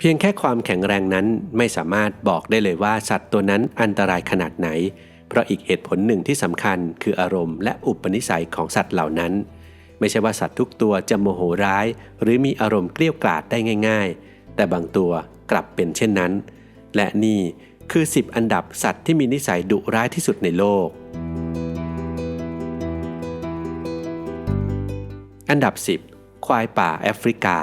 เพียงแค่ความแข็งแรงนั้นไม่สามารถบอกได้เลยว่าสัตว์ตัวนั้นอันตรายขนาดไหน เพราะอีกเหตุผลหนึ่งที่สำคัญคืออารมณ์และอุปนิสัยของสัตว์เหล่านั้น ไม่ใช่ว่าสัตว์ทุกตัวจะโมโหร้าย หรือมีอารมณ์เกลี้ยกล่อดได้ง่าย ๆ แต่บางตัวกลับเป็นเช่นนั้น และนี่คือ 10 อันดับสัตว์ที่มีนิสัยดุร้ายที่สุดในโลก อันดับ 10 ควายป่าแอฟริกา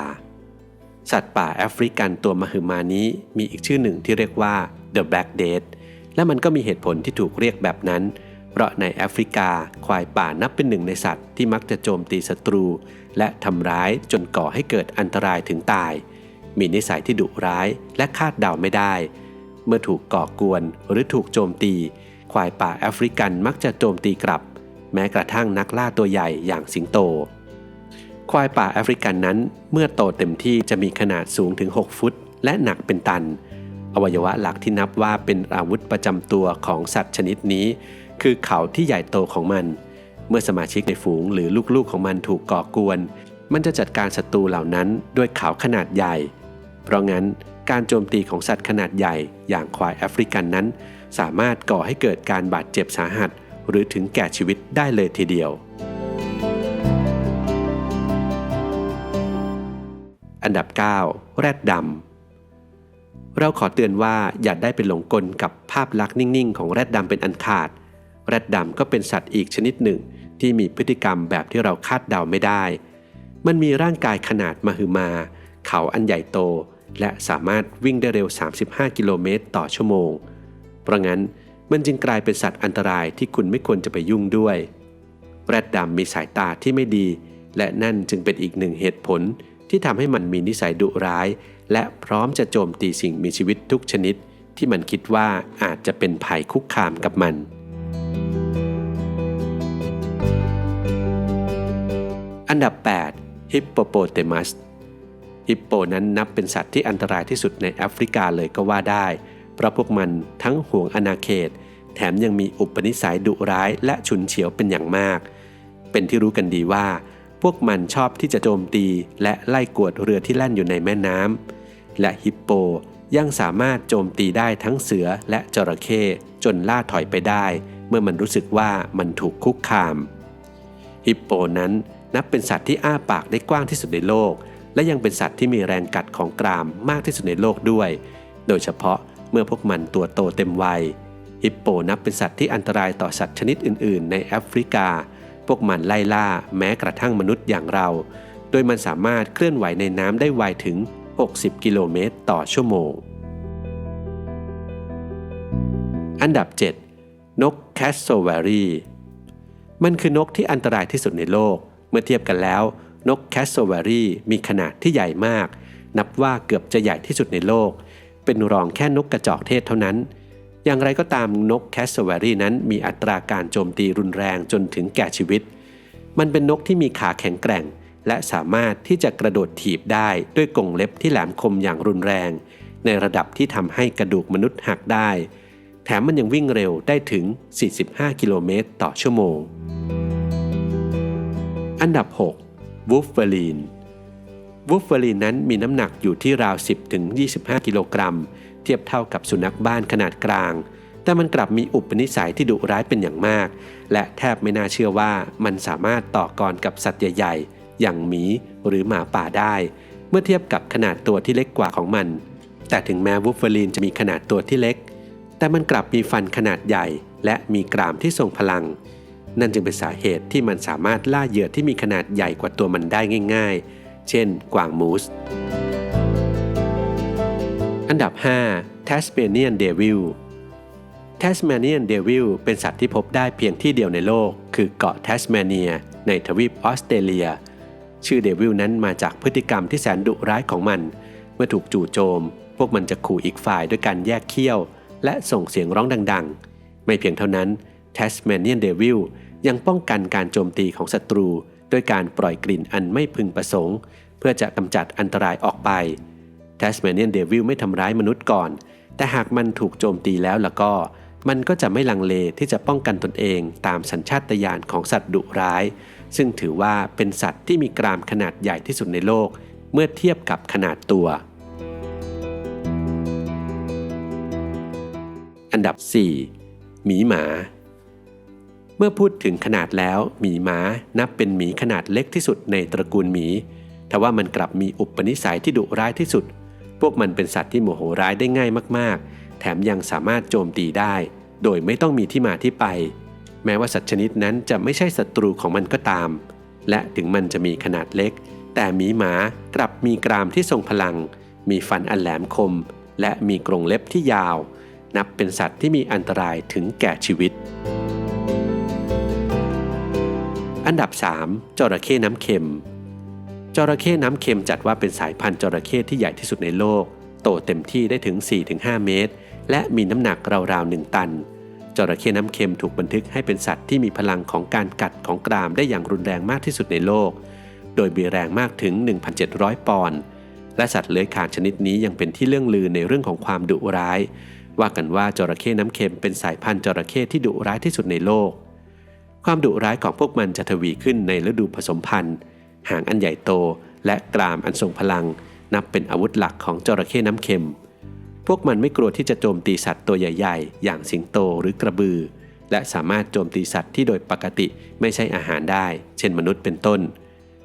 สัตว์ป่าแอฟริกันตัวมหึมานี้มีอีกชื่อหนึ่งที่เรียกว่า The Black Death และมันก็มีเหตุผลที่ถูกเรียกแบบนั้น เพราะในแอฟริกาควายป่านับเป็นหนึ่งในสัตว์ที่มักจะโจมตีศัตรู และทำร้ายจนก่อให้เกิดอันตรายถึงตาย มีนิสัยที่ดุร้ายและคาดเดาไม่ได้ เมื่อถูกก่อกวนหรือถูกโจมตี ควายป่าแอฟริกันมักจะโจมตีกลับ แม้กระทั่งนักล่าตัวใหญ่อย่างสิงโต ควายป่าแอฟริกันนั้น เมื่อโตเต็มที่จะมีขนาดสูงถึง 6 ฟุต และหนักเป็นตัน อวัยวะหลักที่นับว่าเป็นอาวุธประจำตัวของสัตว์ชนิดนี้ คือเขาที่ใหญ่โตของมัน เมื่อสมาชิกในฝูงหรือลูกๆของมันถูกก่อกวน มันจะจัดการศัตรูเหล่านั้นด้วยเขาขนาดใหญ่ เพราะงั้นการโจมตีของสัตว์ขนาดใหญ่อย่างควายแอฟริกันนั้น สามารถก่อให้เกิดการบาดเจ็บสาหัส หรือถึงแก่ชีวิตได้เลยทีเดียว อันดับ 9 แรดดำ เราขอเตือนว่าอย่าได้ไปหลงกลกับภาพลักษณ์นิ่งๆ ของแรดดำเป็นอันขาด แรดดำก็เป็นสัตว์อีกชนิดหนึ่ง ที่มีพฤติกรรมแบบที่เราคาดเดาไม่ได้ มันมีร่างกายขนาดมหึมา เขาอันใหญ่โต และสามารถวิ่งได้เร็ว 35 กิโลเมตรต่อชั่วโมง เพราะงั้นมันจึงกลายเป็นสัตว์อันตรายที่คุณไม่ควรจะไปยุ่งด้วย แรดดำมีสายตาที่ไม่ดี และนั่นจึงเป็นอีกหนึ่งเหตุผล ที่ทำให้มันมีนิสัยดุร้าย และพร้อมจะโจมตีสิ่งมีชีวิตทุกชนิด ที่มันคิดว่าอาจจะเป็นภัยคุกคามกับมัน อันดับ 8 ฮิปโปโปเตมัสฮิปโปนั้นนับเป็นสัตว์ที่อันตรายที่สุดในแอฟริกาเลยก็ว่าได้ เพราะพวกมันทั้งห่วงอาณาเขต แถมยังมีอุปนิสัยดุร้ายและฉุนเฉียวเป็นอย่างมาก เป็นที่รู้กันดีว่า วกมันชอบที่จะโจมตีและไล่กวดเรือที่แล่นอยู่ในแม่น้ำและฮิปโปยังสามารถโจมตีได้ทั้งเสือและจระเข้จนล่าถอยไปได้ เมื่อมันรู้สึกว่ามันถูกคุกคาม ฮิปโปนั้นนับเป็นสัตว์ที่อ้าปากได้กว้างที่สุดในโลก และยังเป็นสัตว์ที่มีแรงกัดของกรามมากที่สุดในโลกด้วย โดยเฉพาะเมื่อพวกมันตัวโตเต็มวัยฮิปโปนับเป็นสัตว์ที่อันตรายต่อสัตว์ชนิดอื่น ๆ ในแอฟริกา พวกมันไล่ล่าแม้กระทั่งมนุษย์อย่างเรา โดยมันสามารถเคลื่อนไหวในน้ำได้ไวถึง 60 กิโลเมตรต่อชั่วโมง อันดับ 7 นกแคสโซวรีมันคือนกที่อันตรายที่สุดในโลก เมื่อเทียบกันแล้ว นกแคสโซวรีมีขนาดที่ใหญ่มาก นับว่าเกือบจะใหญ่ที่สุดในโลก เป็นรองแค่นกกระจอกเทศเท่านั้น อย่างไรก็ตามนกแคสเวอรี่นั้นมีอัตราการโจมตีรุนแรงจนถึงแก่ชีวิต มันเป็นนกที่มีขาแข็งแกร่ง และสามารถที่จะกระโดดถีบได้ด้วยกรงเล็บที่แหลมคมอย่างรุนแรง ในระดับที่ทำให้กระดูกมนุษย์หักได้ แถมมันยังวิ่งเร็วได้ถึง 45 กิโลเมตรต่อชั่วโมง อันดับ 6 วูฟเฟอรีน วูฟเฟอรีนนั้นมีน้ำหนักอยู่ที่ราว 10-25 กิโลกรัม เทียบเท่ากับสุนัขบ้านขนาดกลาง แต่มันกลับมีอุปนิสัยที่ดุร้ายเป็นอย่างมาก และแทบไม่น่าเชื่อว่ามันสามารถต่อกรกับสัตว์ใหญ่ๆ อย่างหมีหรือหมาป่าได้ เมื่อเทียบกับขนาดตัวที่เล็กกว่าของมัน แต่ถึงแม้วูฟเฟอรีนจะมีขนาดตัวที่เล็ก แต่มันกลับมีฟันขนาดใหญ่ และมีกรามที่ทรงพลัง นั่นจึงเป็นสาเหตุที่มันสามารถล่าเหยื่อที่มีขนาดใหญ่กว่าตัวมันได้ง่าย ๆ เช่น กวางมูส อันดับ 5 Tasmanian Devil Tasmanian Devil เป็นสัตว์ที่พบได้เพียงที่เดียวในโลก คือเกาะ Tasmania ในทวีปออสเตรเลีย ชื่อเดวิลนั้นมาจากพฤติกรรมที่แสนดุร้ายของมัน เมื่อถูกจู่โจม พวกมันจะขู่อีกฝ่ายด้วยการแยกเขี้ยว และส่งเสียงร้องดัง ๆ ไม่เพียงเท่านั้น Tasmanian Devil ยังป้องกันการโจมตีของศัตรู ด้วยการปล่อยกลิ่นอันไม่พึงประสงค์ เพื่อจะกำจัดอันตรายออกไปแทสเมเนียนเดวิลไม่ทำร้ายมนุษย์ก่อน แต่หากมันถูกโจมตีแล้วล่ะก็ มันก็จะไม่ลังเลที่จะป้องกันตนเองตามสัญชาตญาณของสัตว์ดุร้าย ซึ่งถือว่าเป็นสัตว์ที่มีกรามขนาดใหญ่ที่สุดในโลก เมื่อเทียบกับขนาดตัว อันดับ 4 หมีหมา เมื่อพูดถึงขนาดแล้วหมีหมานับเป็นหมีขนาดเล็กที่สุดในตระกูลหมีทว่ามันกลับมีอุปนิสัยที่ดุร้ายที่สุด พวกมันเป็นสัตว์ที่โมโหร้ายได้ง่ายมากๆ แถมยังสามารถโจมตีได้ โดยไม่ต้องมีที่มาที่ไป แม้ว่าสัตว์ชนิดนั้นจะไม่ใช่ศัตรูของมันก็ตาม และถึงมันจะมีขนาดเล็ก แต่หมีหมากลับมีกรามที่ทรงพลัง มีฟันอันแหลมคม และมีกรงเล็บที่ยาว นับเป็นสัตว์ที่มีอันตรายถึงแก่ชีวิต อันดับ 3จระเข้น้ำเค็มจระเข้น้ำเค็มจัดว่าเป็นสายพันธุ์จระเข้ที่ใหญ่ที่สุดในโลก โตเต็มที่ได้ถึง 4-5 เมตร และมีน้ำหนักราวๆ1ตันจระเข้น้ำเค็มถูกบันทึกให้เป็นสัตว์ที่มีพลังของการกัดของกรามได้อย่างรุนแรงมากที่สุดในโลก โดยมีแรงมากถึง 1,700 ปอนด์ และสัตว์เลื้อยคลานชนิดนี้ยังเป็นที่เรื่องลือในเรื่องของความดุร้าย ว่ากันว่าจระเข้น้ำเค็มเป็นสายพันธุ์จระเข้ที่ดุร้ายที่สุดในโลก ความดุร้ายของพวกมันจะทวีขึ้นในฤดูผสมพันธุ์ หางอันใหญ่โตและกรามอันทรงพลัง นับเป็นอาวุธหลักของจระเข้น้ำเค็ม พวกมันไม่กลัวที่จะโจมตีสัตว์ตัวใหญ่ ๆ อย่างสิงโตหรือกระบือ และสามารถโจมตีสัตว์ที่โดยปกติไม่ใช่อาหารได้ เช่นมนุษย์เป็นต้น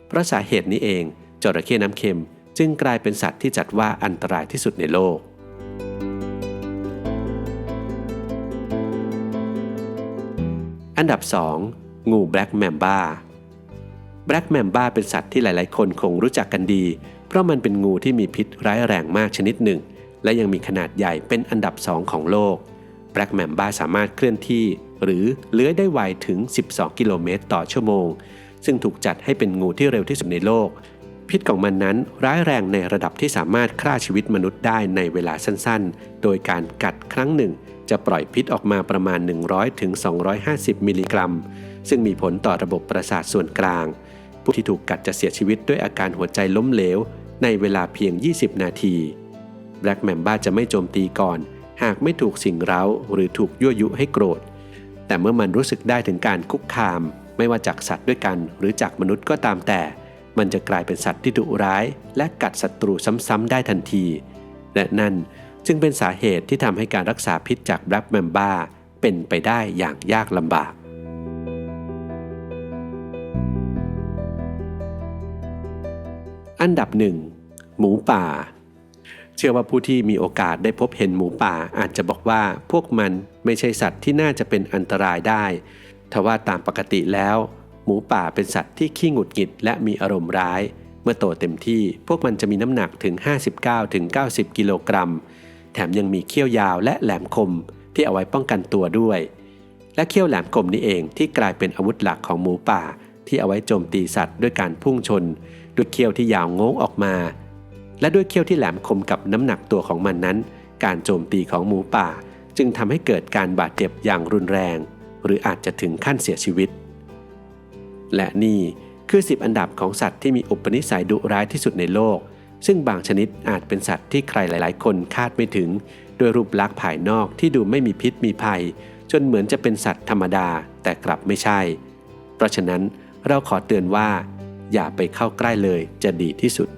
เพราะสาเหตุนี้เองจระเข้น้ำเค็มจึงกลายเป็นสัตว์ที่จัดว่าอันตรายที่สุดในโลก ดับ 2 งูแบล็กแมมบ้าแบล็กแมมบ้าเป็นสัตว์ที่หลายๆ คนคงรู้จักกันดี เพราะมันเป็นงูที่มีพิษร้ายแรงมากชนิดหนึ่ง และยังมีขนาดใหญ่เป็นอันดับ 2 ของโลกแบล็กแมมบ้าสามารถเคลื่อนที่ หรือเลื้อยได้ไวถึง 12 กิโลเมตรต่อชั่วโมง ซึ่งถูกจัดให้เป็นงูที่เร็วที่สุดในโลก พิษของมันนั้นร้ายแรงในระดับที่สามารถฆ่าชีวิตมนุษย์ได้ในเวลาสั้นๆ โดยการกัดครั้งหนึ่ง จะปล่อยพิษออกมาประมาณ 100ถึง250มิลลิกรัม ซึ่งมีผลต่อระบบประสาทส่วนกลาง ผู้ที่ถูกกัดจะเสียชีวิตด้วยอาการหัวใจล้มเหลว ในเวลาเพียง 20 นาทีแบล็กแมมบ้าจะไม่โจมตีก่อน หากไม่ถูกสิ่งเร้าหรือถูกยั่วยุให้โกรธ แต่เมื่อมันรู้สึกได้ถึงการคุกคาม ไม่ว่าจากสัตว์ด้วยกันหรือจากมนุษย์ก็ตามแต่ มันจะกลายเป็นสัตว์ที่ดุร้าย และกัดศัตรูซ้ำๆได้ทันที และนั่นจึงเป็นสาเหตุที่ทำให้การรักษาพิษจากแบล็กแมมบ้าเป็นไปได้อย่างยากลำบาก อันดับหนึ่งหมูป่า เชื่อว่าผู้ที่มีโอกาสได้พบเห็นหมูป่าอาจจะบอกว่าพวกมันไม่ใช่สัตว์ที่น่าจะเป็นอันตรายได้ ทว่าตามปกติแล้ว หมูป่าเป็นสัตว์ที่ขี้หงุดหงิดและมีอารมณ์ร้าย เมื่อโตเต็มที่พวกมันจะมีน้ำหนักถึง 59-90 กิโลกรัม แถมยังมีเขี้ยวยาวและแหลมคมที่เอาไว้ป้องกันตัวด้วย และเขี้ยวแหลมคมนี้เองที่กลายเป็นอาวุธหลักของหมูป่า ที่เอาไว้โจมตีสัตว์ด้วยการพุ่งชน ด้วยเขี้ยวที่ยาวโง้งออกมา และด้วยเขี้ยวที่แหลมคมกับน้ำหนักตัวของมันนั้น การโจมตีของหมูป่า จึงทำให้เกิดการบาดเจ็บอย่างรุนแรง หรืออาจจะถึงขั้นเสียชีวิต และนี่คือ 10 อันดับของสัตว์ที่มีอุปนิสัยดุร้ายที่สุดในโลก ซึ่งบางชนิดอาจเป็นสัตว์ที่ใครหลาย ๆ คนคาดไม่ถึง โดยรูปลักษณ์ภายนอกที่ดูไม่มีพิษมีภัย จนเหมือนจะเป็นสัตว์ธรรมดาแต่กลับไม่ใช่ เพราะฉะนั้นเราขอเตือนว่า อย่าไปเข้าใกล้เลยจะดีที่สุด